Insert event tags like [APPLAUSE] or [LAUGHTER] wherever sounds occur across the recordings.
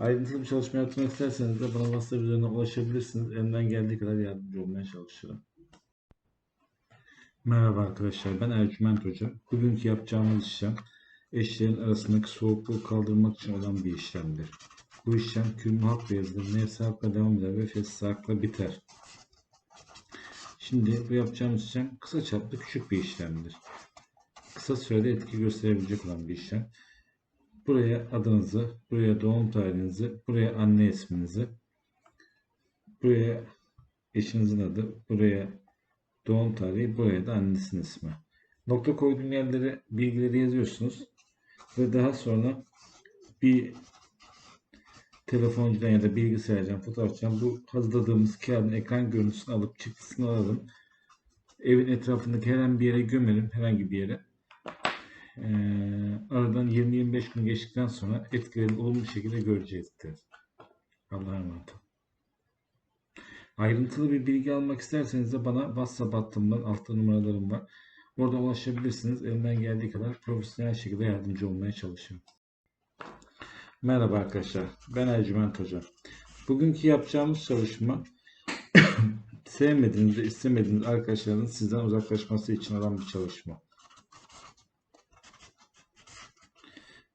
Ayrıntılı bir çalışma yapmak isterseniz de bana WhatsApp üzerinden ulaşabilirsiniz. Elimden geldiği kadar yardımcı olmaya çalışırım. Merhaba arkadaşlar, ben Ercüment Hoca. Bugünkü yapacağımız işlem eşlerin arasındaki soğukluğu kaldırmak için olan bir işlemdir. Bu işlem kürmü hakla yazılır, nefsi hakla devam eder ve fesli hakla biter. Şimdi bu yapacağımız işlem kısa çaplı küçük bir işlemdir. Kısa sürede etki gösterebilecek olan bir işlem. Buraya adınızı, buraya doğum tarihinizi, buraya anne isminizi, buraya eşinizin adı, buraya doğum tarihi, buraya da annesinin ismi. Nokta koyduğum yerlere bilgileri yazıyorsunuz ve daha sonra bir telefoncudan ya da bilgisayardan, fotoğrafçıdan bu hazırladığımız kağıdın ekran görüntüsünü alıp çıktısını alalım. Evin etrafındaki herhangi bir yere gömelim, herhangi bir yere. Ee, aradan 20-25 gün geçtikten sonra etkilerini olumlu şekilde görecektir. Allah'a emanet. Ayrıntılı bir bilgi almak isterseniz de bana WhatsApp hattımdan altta numaralarım var. Orada ulaşabilirsiniz. Elimden geldiği kadar profesyonel şekilde yardımcı olmaya çalışıyorum. Merhaba arkadaşlar. Ben Ercüment Hoca. Bugünkü yapacağımız çalışma [COUGHS] sevmediğiniz ve istemediğiniz arkadaşların sizden uzaklaşması için olan bir çalışma.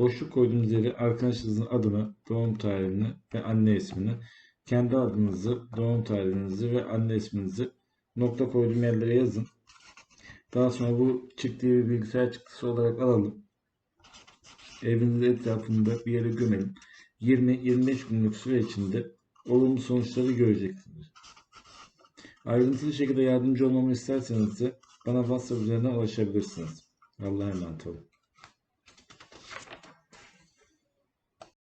Boşluk koyduğunuz yere arkadaşınızın adını, doğum tarihini ve anne ismini, kendi adınızı, doğum tarihinizi ve anne isminizi nokta koyduğum yerlere yazın. Daha sonra bu çıktığı bir bilgisayar çıktısı olarak alalım. Evinizin etrafında bir yere gömelim. 20-25 günlük süre içinde olumlu sonuçları göreceksiniz. Ayrıntılı şekilde yardımcı olmamı isterseniz de bana WhatsApp üzerinden ulaşabilirsiniz. Allah'a emanet olun.